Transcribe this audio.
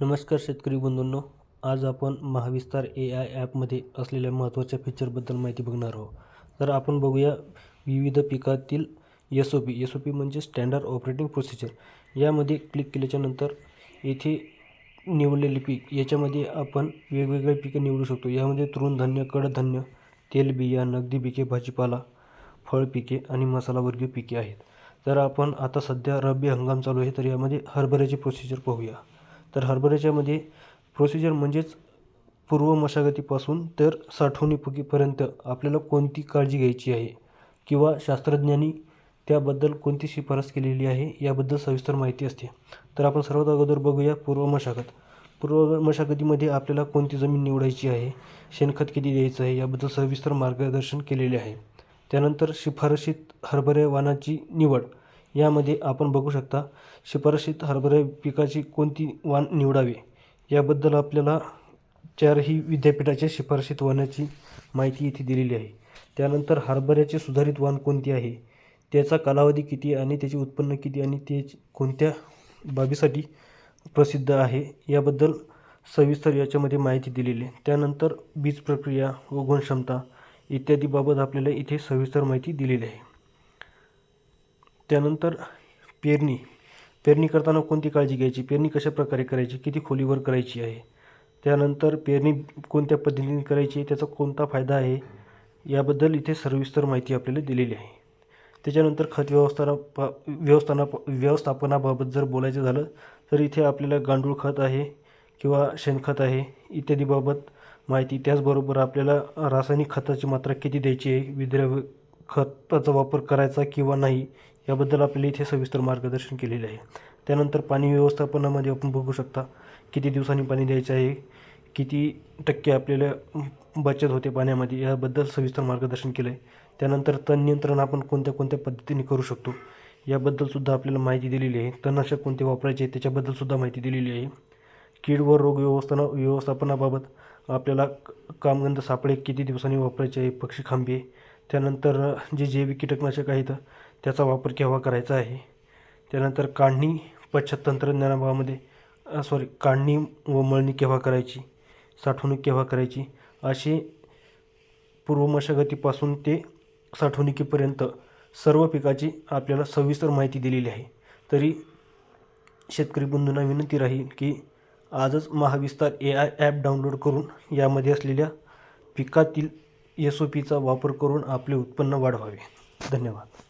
नमस्कार शेतकरी बंधूंनो आज आपण महाविस्तार ए आय ॲपमध्ये असलेल्या महत्त्वाच्या फीचरबद्दल माहिती बघणार आहोत. तर आपण बघूया विविध पिकातील S O P S O P म्हणजे स्टँडर्ड ऑपरेटिंग प्रोसिजर यामध्ये क्लिक केल्याच्यानंतर येथे निवडलेले पीक याच्यामध्ये आपण वेगवेगळे पिके निवडू शकतो. यामध्ये तृणधान्य कडधान्य तेलबिया नगदी पिके भाजीपाला फळ पिके आणि मसालावर्गीय पिके आहेत. तर आपण आता सध्या रब्बी हंगाम चालू आहे तर यामध्ये हरभऱ्याची प्रोसिजर पाहूया. तर हरभऱ्याच्यामध्ये प्रोसिजर म्हणजेच पूर्व मशागतीपासून तर साठवणुकीपर्यंत आपल्याला कोणती काळजी घ्यायची आहे किंवा शास्त्रज्ञांनी त्याबद्दल कोणती शिफारस केलेली आहे याबद्दल सविस्तर माहिती असते. तर आपण सर्वात अगोदर बघूया पूर्व मशागत. पूर्व मशागतीमध्ये आपल्याला कोणती जमीन निवडायची आहे शेणखत किती द्यायचं आहे याबद्दल सविस्तर मार्गदर्शन केलेले आहे. त्यानंतर शिफारशीत हरभरे वाणाची निवड. यामध्ये आपण बघू शकता शिफारशीत हरभरा पिकाची कोणती वाण निवडावे? याबद्दल आपल्याला चारही विद्यापीठाच्या शिफारशीत वाणाची माहिती इथे दिलेली आहे. त्यानंतर हरभऱ्याचे सुधारित वाण कोणती आहे? त्याचा कालावधी किती आणि त्याचे उत्पन्न किती आणि ते कोणत्या बाबीसाठी प्रसिद्ध आहे? याबद्दल सविस्तर याच्यामध्ये माहिती दिलेली आहे. त्यानंतर बीज प्रक्रिया व क्षमता इत्यादीबाबत आपल्याला इथे सविस्तर माहिती दिलेली आहे. त्यानंतर पेरणी. पेरणी करताना कोणती काळजी घ्यायची? पेरणी कशा प्रकारे करायची? किती खोलीवर करायची आहे? त्यानंतर पेरणी कोणत्या पद्धतीने करायची? त्याचा कोणता फायदा आहे? याबद्दल इथे सविस्तर माहिती आपल्याला दिलेली आहे. त्याच्यानंतर खत व्यवस्थापा व्यवस्थाना व्यवस्थापनाबाबत जर बोलायचं झालं तर इथे आपल्याला गांडूळ खत आहे किंवा शेणखत आहे इत्यादीबाबत माहिती. त्याचबरोबर आपल्याला रासायनिक खताची मात्रा किती द्यायची आहे? विद्रव्य खताचा वापर करायचा किंवा नाही याबद्दल आपल्याला इथे सविस्तर मार्गदर्शन केलेले आहे. त्यानंतर पाणी व्यवस्थापनामध्ये आपण बघू शकता किती दिवसांनी पाणी द्यायचं आहे किती टक्के आपल्याला बचत होते पाण्यामध्ये याबद्दल सविस्तर मार्गदर्शन केलं आहे त्यानंतर तण नियंत्रण आपण कोणत्या कोणत्या पद्धतीने करू शकतो याबद्दलसुद्धा आपल्याला माहिती दिलेली आहे. तणनाशक कोणते वापरायचे त्याच्याबद्दलसुद्धा माहिती दिलेली आहे. कीड व रोग व्यवस्थाना व्यवस्थापनाबाबत आपल्याला कामगंध सापळे किती दिवसांनी वापरायचे आहे पक्षी खांबे त्यानंतर जे जैविक कीटकनाशक आहेत त्याचा वापर केव्हा करायचा आहे? त्यानंतर काढणी पश्चात तंत्रज्ञानाभावामध्ये सॉरी काढणी व मळणी केव्हा करायची? साठवणूक केव्हा करायची? असे पूर्व मशागतीपासून ते साठवणुकीपर्यंत सर्व पिकाची आपल्याला सविस्तर माहिती दिलेली आहे. तरी शेतकरी बंधूंना विनंती राहील की आजच Mahavistar A I app download करून यामध्ये असलेल्या पिकातील एस ओ पीचा वापर करून आपले उत्पन्न वाढवावे. धन्यवाद.